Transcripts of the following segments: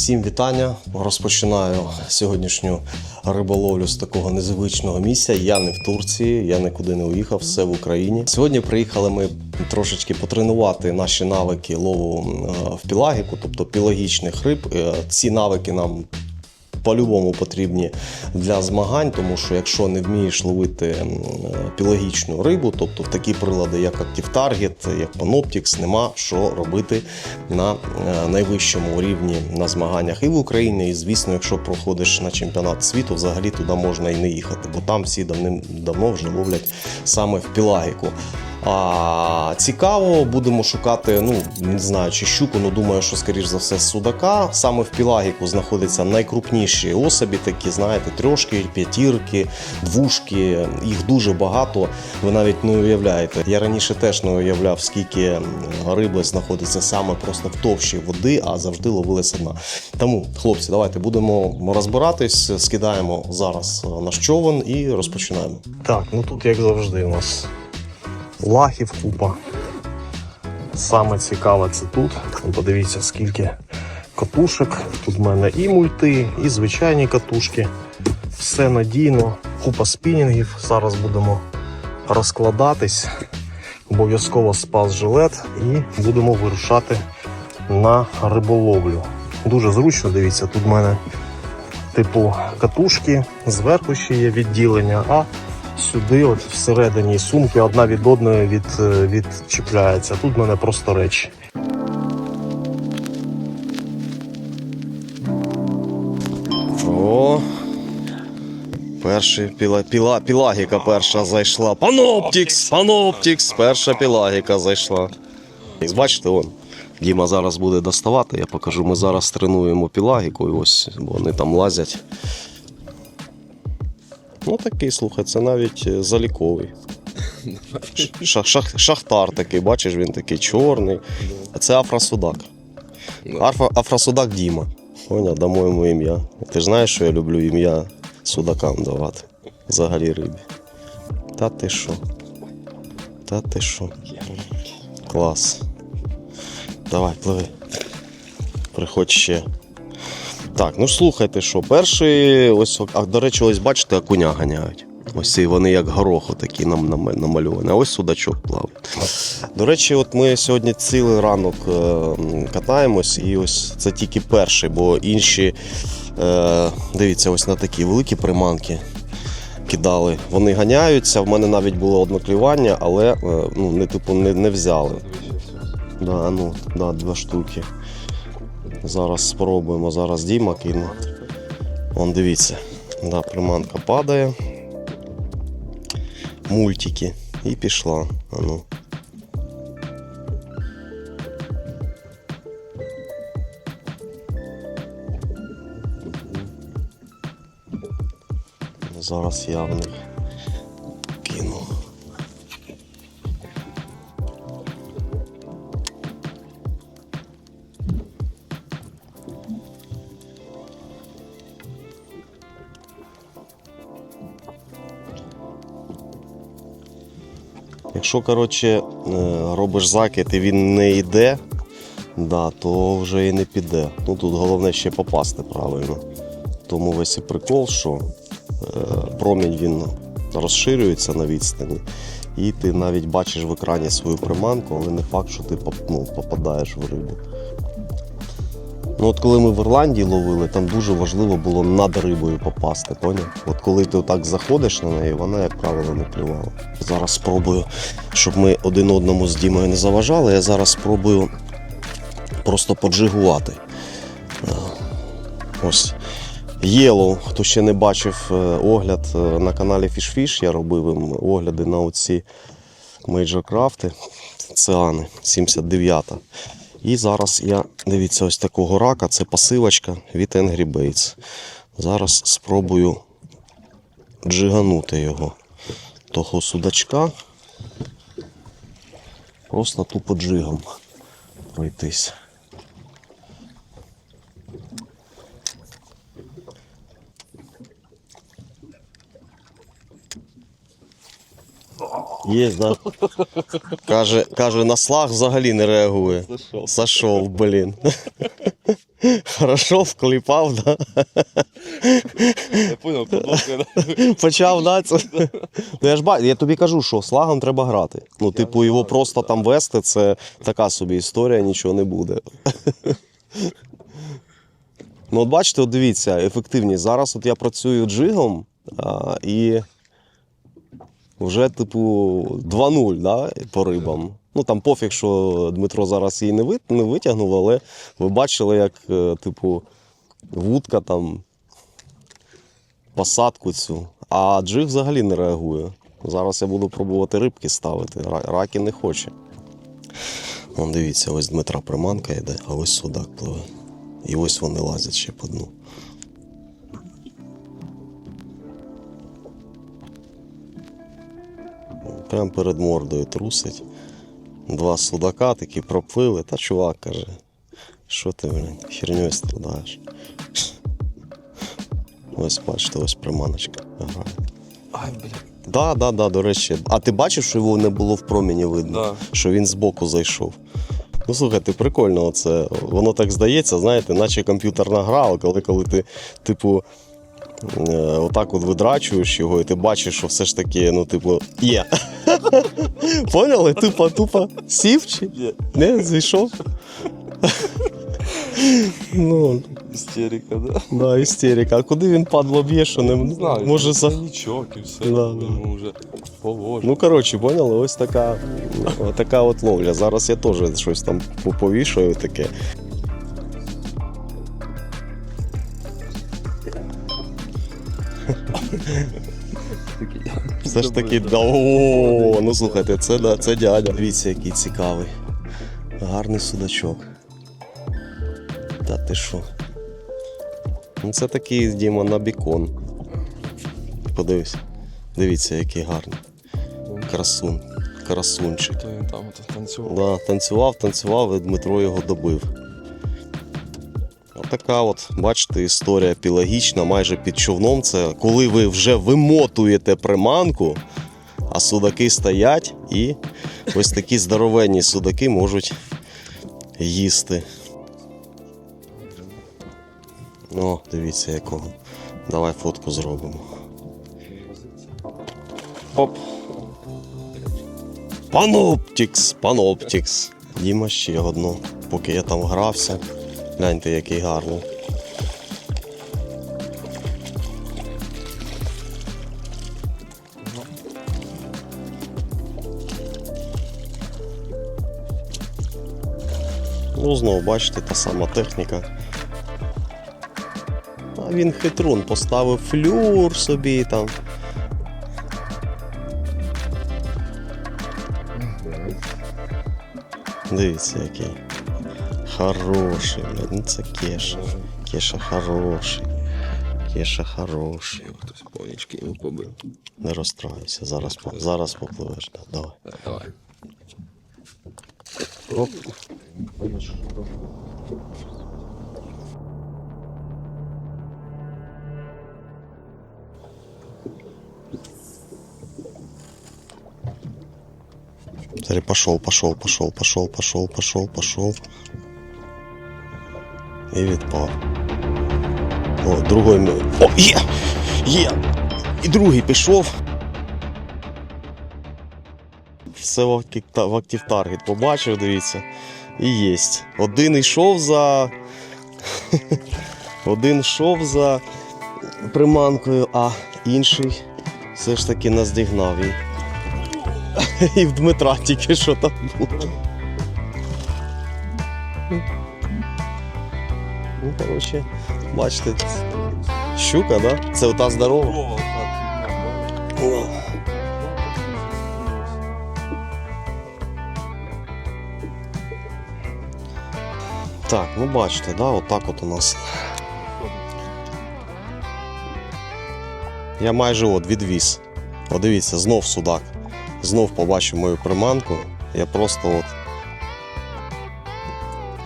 Всім вітання. Розпочинаю сьогоднішню риболовлю з такого незвичного місця. Я не в Турції, я нікуди не уїхав, все в Україні. Сьогодні приїхали ми трошечки потренувати наші навики лову е, в пілагіку, тобто пілагічних риб. Е, Ці навики нам по-любому потрібні для змагань, тому що якщо не вмієш ловити пілагічну рибу, тобто в такі прилади, як Active Target, як Panoptix, нема що робити на е, найвищому рівні на змаганнях і в Україні. І звісно, якщо проходиш на чемпіонат світу, взагалі туди можна і не їхати, бо там всі давним-давно вже ловлять саме в пілагіку. А цікаво, будемо шукати, ну не знаю, чи щуку, ну думаю, що скоріш за все судака. Саме в пілагіку знаходяться найкрупніші особі, такі, знаєте, трьошки, п'ятірки, двушки. Їх дуже багато. Ви навіть не уявляєте. Я раніше теж не уявляв, скільки риби знаходиться саме просто в товщі води, а завжди ловилася одна. Тому, хлопці, давайте будемо розбиратись, скидаємо зараз е, наш човен і розпочинаємо. Так, ну тут як завжди у нас лахів купа. Саме цікаве це тут. Подивіться, скільки катушок. Тут в мене і мульти, і звичайні катушки. Все надійно, купа спінінгів. Зараз будемо розкладатись. Обов'язково спас жилет і будемо вирушати на риболовлю. Дуже зручно, дивіться, тут в мене типу катушки, зверху ще є відділення, а сюди, от всередині сумки, одна від одної від, е, відчіпляється. Тут в мене просто речі. О, перший піла, піла, пілагіка перша зайшла. Паноптікс! Паноптікс! Перша пілагіка зайшла. Бачите, он. Діма зараз буде доставати, я покажу. Ми зараз тренуємо пілагіку, і ось вони там лазять. Ну такий, слухай, це навіть е, заліковий. Шах, шах, шахтар такий, бачиш, він такий чорний. А це афросудак. Арфа, афросудак Діма. Поняв, дамо йому ім'я. Ти ж знаєш, що я люблю ім'я судакам давати. Взагалі рибі. Та ти що? Та ти що? Клас. Давай, пливи. Приходь ще. Так, ну слухайте, що перший, ось, а до речі, ось бачите, окуня ганяють. Ось ці вони як гороху такі нам нам- намальовані. А ось судачок плаває. До речі, от ми сьогодні цілий ранок е, катаємось, і ось це тільки перший, бо інші, е, дивіться, ось на такі великі приманки кидали. Вони ганяються. В мене навіть було одне клювання, але е, ну, не, типу, не, не взяли. Да, ну, да, два штуки. Зараз спробуємо, зараз Діма кине. Вон дивіться, да, приманка падає. Мультики. І пішла. Ну. Зараз я Якщо коротше, е, робиш закид і він не йде, да, то вже і не піде. Ну тут головне ще попасти правильно. Тому весь і прикол, що е, промінь він розширюється на відстані, і ти навіть бачиш в екрані свою приманку, але не факт, що ти ну, попадаєш в рибу. Ну от коли ми в Ірландії ловили, там дуже важливо було над рибою попасти, поняв? От коли ти так заходиш на неї, вона, як правило, не клювала. Зараз спробую, щоб ми один одному з Дімою не заважали, я зараз спробую просто поджигувати. Е, Ось. Єлоу, хто ще не бачив е, огляд е, на каналі FishFish, я робив їм огляди на оці Craft, Циани 79. І зараз я, дивіться, ось такого рака, це пасивочка від Angry Baits. Зараз спробую джиганути його. Того судачка. Просто тупо джигом пройтись. Є, да. Каже, каже, на слаг взагалі не реагує. Зашел. Сошов, блін. Хорошо вкліпав, да? Я понял, подобное. да. Почав да, це. Ну, я ж бачу, я тобі кажу, що слагом треба грати. Ну, типу, його просто там вести, це така собі історія, нічого не буде. Ну, от бачите, от дивіться, ефективність. Зараз от я працюю джигом а, і вже, типу, 2-0 да, по рибам. Ну там пофіг, що Дмитро зараз її не, вит, не витягнув, але ви бачили, як, е, типу, вудка там посадку цю. А джиг взагалі не реагує. Зараз я буду пробувати рибки ставити. Раки не хоче. Вон дивіться, ось Дмитра приманка йде, а ось судак пливе. І ось вони лазять ще по дну. Прям перед мордою трусить. Два судака такі проплили. Та чувак каже, що ти, блін, херньою страдаєш. Ось бачите, ось приманочка грає. Ай, блядь. Да, да, да, до речі. А ти бачив, що його не було в проміні видно? Да. Що він збоку зайшов. Ну, слухайте, прикольно, оце. Воно так здається, знаєте, наче комп'ютерна гра, коли, коли ти, типу, отак от видрачуєш його, і ти бачиш, що все ж таки, ну, типу, є. Поняли? Тупо, тупо сів чи? Не, зайшов. ну, Істерика, да? да, істерика. А куди він падло б'є, що не, Не знаю. може за. Нічок і все. Да, да. Йому вже положено. Ну, коротше, поняли, ось така, така от ловля. Зараз я теж щось там по- повішаю таке. Все ж таки, да, о, ну слухайте, це, да, це дядя. Дивіться, який цікавий. Гарний судачок. Та ти що? Ну, це такий, Діма, на бікон. Подивись. Дивіться, який гарний. Красун. Красунчик. Він там танцював. Да, танцював, танцював, і Дмитро його добив. Отака от, бачите, історія пілагічна, майже під човном. Це коли ви вже вимотуєте приманку, а судаки стоять, і ось такі здоровенні судаки можуть їсти. О, дивіться якого. Давай фотку зробимо. Оп. Паноптікс, паноптікс. Діма ще одну, поки я там грався. Гляньте, який гарний. Ну, знову бачите, та сама техніка. А він хитрун, поставив флюр собі там. Дивіться, який. Хороший, блядь. Ну це Кеша. Кеша хороший. Кеша хороший. Хтось повнічки йому побив. Не розстраюйся, зараз, по- зараз попливеш. Да, давай. Давай. Оп. Смотри, пошел, пошел, пошел, пошел, пошел, пошел, пошел. І відпав. О, другой. ми- О, є! Є! І другий пішов. Все в актив, таргет побачив, дивіться. І єсть. Один йшов за. Один йшов за приманкою, а інший все ж таки наздігнав її. І в Дмитра тільки що там було. Ну, коротше, бачите, щука, да? Це ота здорова. О, так, О. Ну бачите, да, отак от у нас Я майже от відвіз. От дивіться, знов судак. Знов побачив мою приманку. Я просто от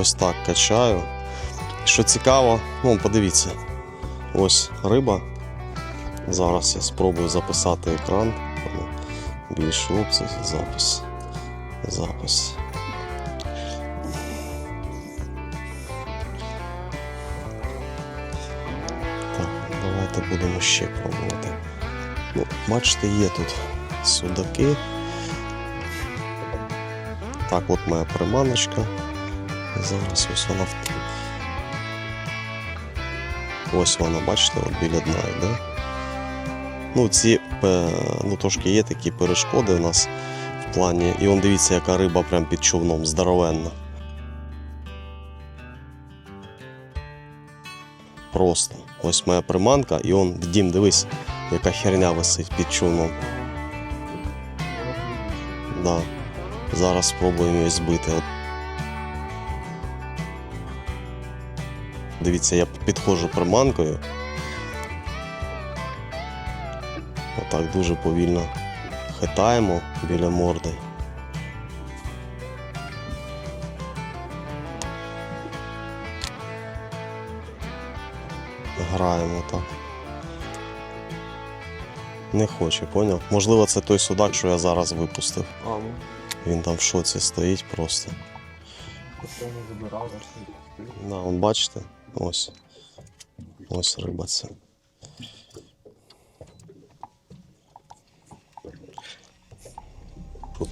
ось так качаю. Що цікаво, ну подивіться, ось риба. Зараз я спробую записати екран. Більш опцій, запис. Запис. Так, давайте будемо ще пробувати. Ну, бачите, є тут судаки. Так, от моя приманочка. Зараз ось вона в. Ось вона, бачите, от біля дна йде. Ну, ці е, ну, трошки є такі перешкоди у нас в плані. І он дивіться, яка риба прям під човном, здоровенна. Просто. Ось моя приманка, і он, дім, дивись, яка херня висить під човном. Да. Зараз спробуємо її збити. Дивіться, я підходжу приманкою. Отак дуже повільно хитаємо біля морди. Граємо так. Не хоче, поняв? Можливо, це той судак, що я зараз випустив. Ну. Він там в шоці стоїть просто. Да, он бачите? Ось. Ось риба це.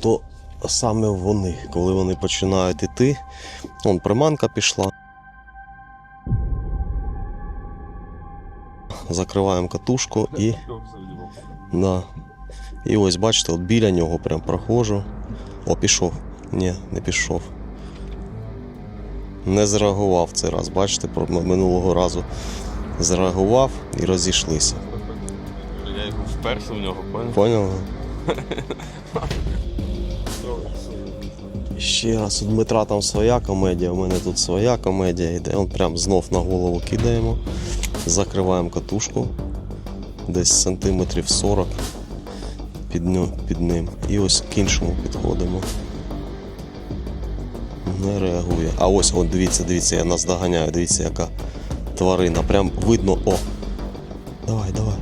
То саме вони, коли вони починають іти, вон приманка пішла. Закриваємо катушку і. Да. І ось бачите, от біля нього прям проходжу. О, пішов. Ні, не пішов. Не зреагував цей раз, бачите, минулого разу зреагував і розійшлися. Я його вперся в нього, поняв? Поняли? Ще раз, у Дмитра там своя комедія, у мене тут своя комедія йде. Он прям знов на голову кидаємо, закриваємо катушку десь сантиметрів 40 під, ню- під ним. І ось к іншому підходимо. Не реагує. А ось, от дивіться, дивіться, я нас доганяю, дивіться, яка тварина. Прям видно, о. Давай, давай.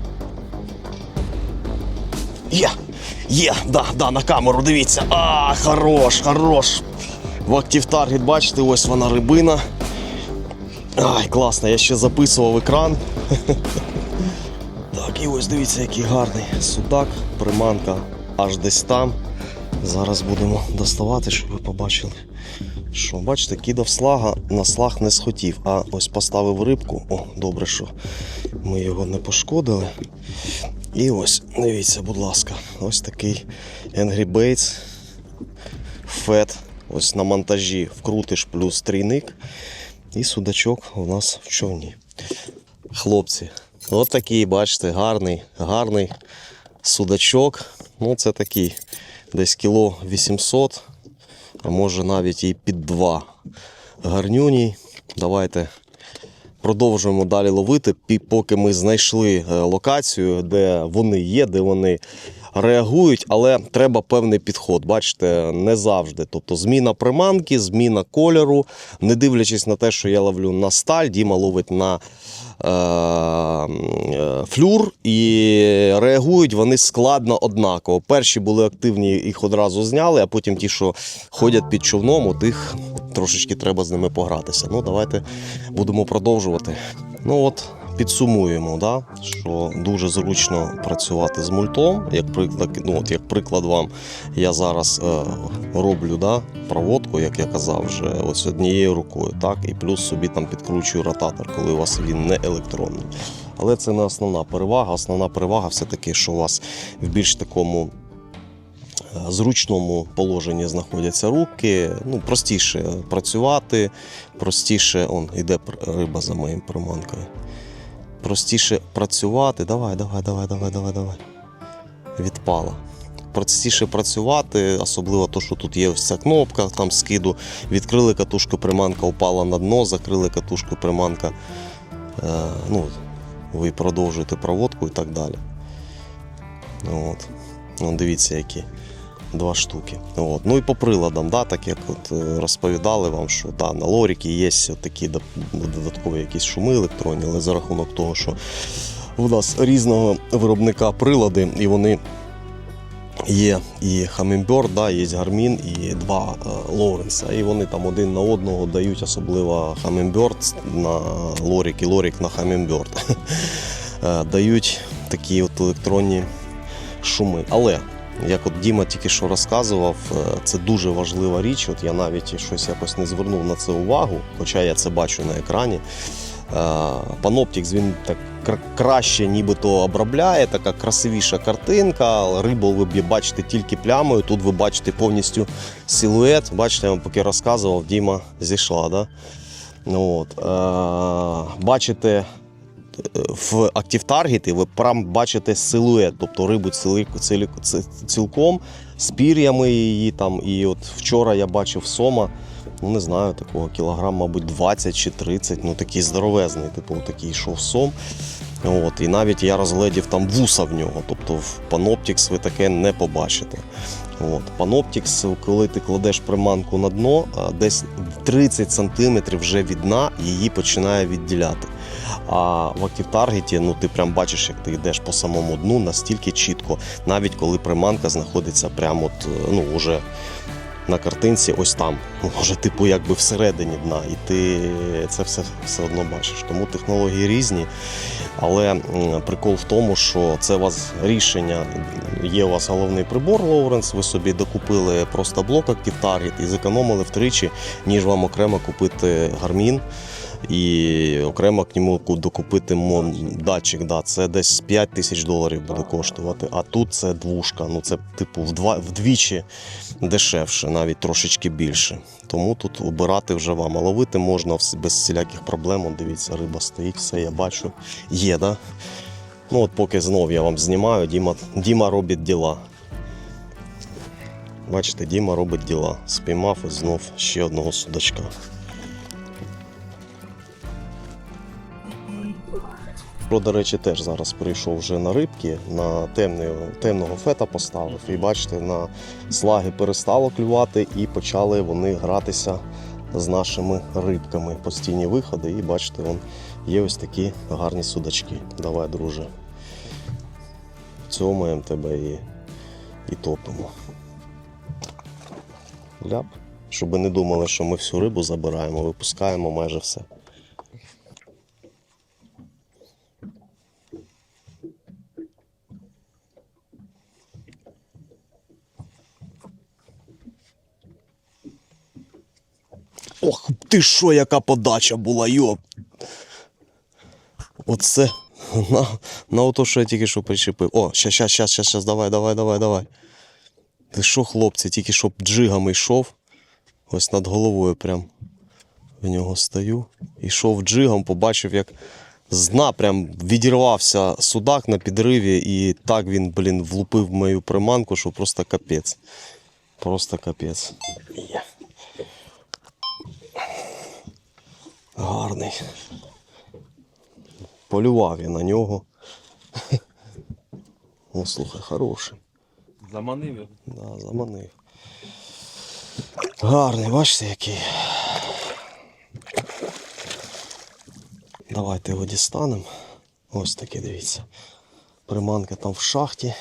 Є! Є! Да, да, на камеру, дивіться. А, хорош, хорош. В Active Target, бачите, ось вона рибина. Ай, класно, я ще записував екран. Так, і ось дивіться, який гарний судак, приманка аж десь там. Зараз будемо доставати, щоб ви побачили. Що, бачите, кидав слага, на слаг не схотів, а ось поставив рибку. О, добре, що ми його не пошкодили. І ось, дивіться, будь ласка, ось такий Angry Baits Фет. Ось на монтажі вкрутиш плюс трійник. І судачок у нас в човні. Хлопці, от такий, бачите, гарний, гарний судачок. Ну, це такий десь кіло 800, а може навіть і під 2 гарнюній. Давайте продовжуємо далі ловити, поки ми знайшли е, локацію, де вони є, де вони реагують, але треба певний підход. Бачите, не завжди. Тобто зміна приманки, зміна кольору, не дивлячись на те, що я ловлю на сталь, Діма ловить на флюр і реагують вони складно однаково. Перші були активні, їх одразу зняли, а потім ті, що ходять під човном, у тих трошечки треба з ними погратися. Ну, давайте будемо продовжувати. Ну от, підсумуємо, да, що дуже зручно працювати з мультом. Як приклад, ну, от, як приклад вам, я зараз е, роблю да, проводку, як я казав, вже ось однією рукою, так, і плюс собі там підкручую ротатор, коли у вас він не електронний. Але це не основна перевага. Основна перевага все-таки, що у вас в більш такому е, зручному положенні знаходяться руки. Ну, простіше працювати, простіше. Он іде риба за моїм приманкою. Простіше працювати. Давай, давай, давай, давай, давай, давай. Відпала. Простіше працювати, особливо то, що тут є ось ця кнопка там скиду. Відкрили катушку, приманка упала на дно, закрили катушку, приманка. Е, ну, ви продовжуєте проводку і так далі. От. Ну, дивіться, які два штуки. От. Ну і по приладам, да, так як от е, розповідали вам, що да, на лоріки є такі додаткові якісь шуми електронні, але за рахунок того, що у нас різного виробника прилади, і вони є і Hummingbird, да, є Garmin, і два Лоуренса. І вони там один на одного дають, особливо Hummingbird на лорік і лорік на Hummingbird. Е, дають такі от електронні шуми. Але як от Діма тільки що розказував, е, це дуже важлива річ. От я навіть щось якось не звернув на це увагу, хоча я це бачу на екрані. Е, Panoptix він так краще нібито обробляє, така красивіша картинка. Рибу ви бачите тільки плямою. Тут ви бачите повністю силует. Бачите, я вам поки розказував, Діма зійшла. Да? Ну, от. Е, бачите в Active Target ви прям бачите силует, тобто рибу цілком з пір'ями її там. І от вчора я бачив сома, ну не знаю, такого кілограм, мабуть, 20 чи 30, ну такий здоровезний, типу такий йшов сом. От, і навіть я розглядів там вуса в нього, тобто в Panoptix ви таке не побачите. От. Panoptix, коли ти кладеш приманку на дно, десь 30 см вже від дна її починає відділяти. А в Target, ну ти прям бачиш, як ти йдеш по самому дну настільки чітко, навіть коли приманка знаходиться прямо от, е, ну, уже на картинці, ось там, може, типу, якби всередині дна, і ти це все, все одно бачиш. Тому технології різні. Але прикол в тому, що це у вас рішення. Є у вас головний прибор Лоуренс, ви собі докупили просто блок Active Target і зекономили втричі, ніж вам окремо купити Garmin і окремо к ньому докупити мон- датчик. Да, це десь 5 тисяч доларів буде коштувати. А тут це двушка. Ну це типу вдвічі дешевше, навіть трошечки більше. Тому тут обирати вже вам. А ловити можна без всіляких проблем. Дивіться, риба стоїть, все я бачу. Є, да? Ну от поки знов я вам знімаю, Діма, Діма робить діла. Бачите, Діма робить діла. Спіймав і знов ще одного судачка. Про, до речі, теж зараз прийшов вже на рибки, на темний, темного фета поставив. І бачите, на слаги перестало клювати і почали вони гратися з нашими рибками. Постійні виходи, і бачите, вон, є ось такі гарні судачки. Давай, друже. Цьомаємо тебе і, і топимо. Ляп. Щоб не думали, що ми всю рибу забираємо, випускаємо майже все. Ох, ти що, яка подача була, йоп. Оце на, на ото, що я тільки що причепив. О, щас, щас, щас, щас, щас, давай, давай, давай, давай. Ти що, хлопці, тільки що джигами йшов. Ось над головою прям в нього стою. Ішов джигом, побачив, як з дна прям відірвався судак на підриві, і так він, блін, влупив мою приманку, що просто капець. Просто капець. Гарний. Полював я на нього. О, слухай, хороший. Заманив його. Да, заманив. Гарний, бачите, який. Давайте його дістанемо. Ось такий, дивіться. Приманка там в шахті.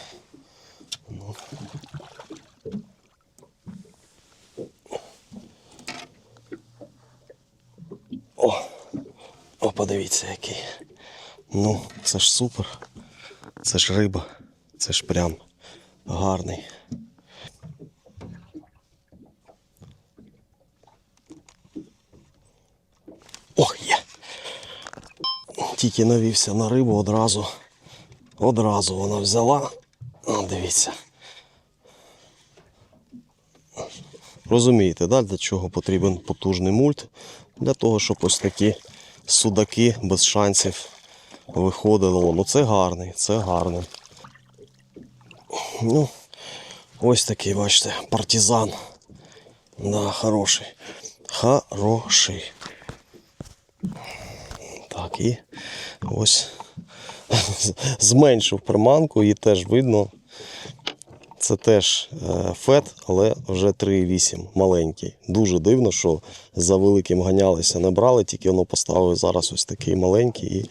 Ну. Подивіться який. Ну, це ж супер. Це ж риба. Це ж прям гарний. Ох, є. Тільки навівся на рибу одразу. Одразу вона взяла. О, дивіться. Розумієте, да, для чого потрібен потужний мульт? Для того, щоб ось такі судаки без шансів виходили. Ну це гарний, це гарний. Ну, ось такий, бачите, партизан. Да, хороший. Хороший. Так, і ось зменшив приманку, і теж видно, Це теж е, фет, але вже 3,8 маленький. Дуже дивно, що за великим ганялися, не брали, тільки воно поставили зараз ось такий маленький і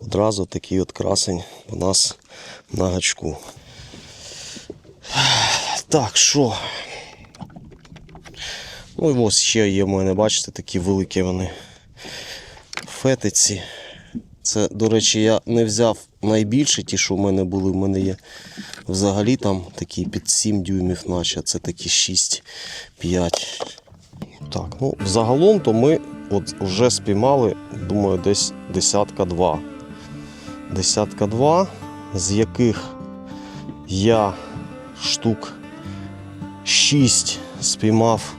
одразу такий от красень у нас на гачку. Так, що? Ну і ось ще є в мене, бачите, такі великі вони фетиці. Це, до речі, я не взяв найбільше, ті, що в мене були. В мене є взагалі там такі під 7 дюймів, наче це такі 6-5. Так, ну загалом то ми от вже спіймали, думаю, десь десятка два. Десятка два, з яких я штук 6 спіймав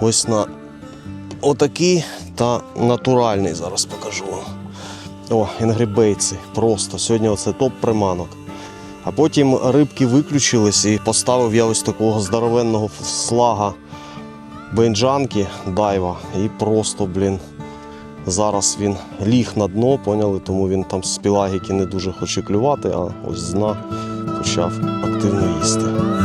ось на отакий та натуральний. Зараз покажу вам. О, інгрібейці. Просто. Сьогодні оце топ приманок. А потім рибки виключились і поставив я ось такого здоровенного слага бенджанки дайва. І просто, блін, зараз він ліг на дно, поняли, тому він там з пілагіки не дуже хоче клювати, а ось з дна почав активно їсти.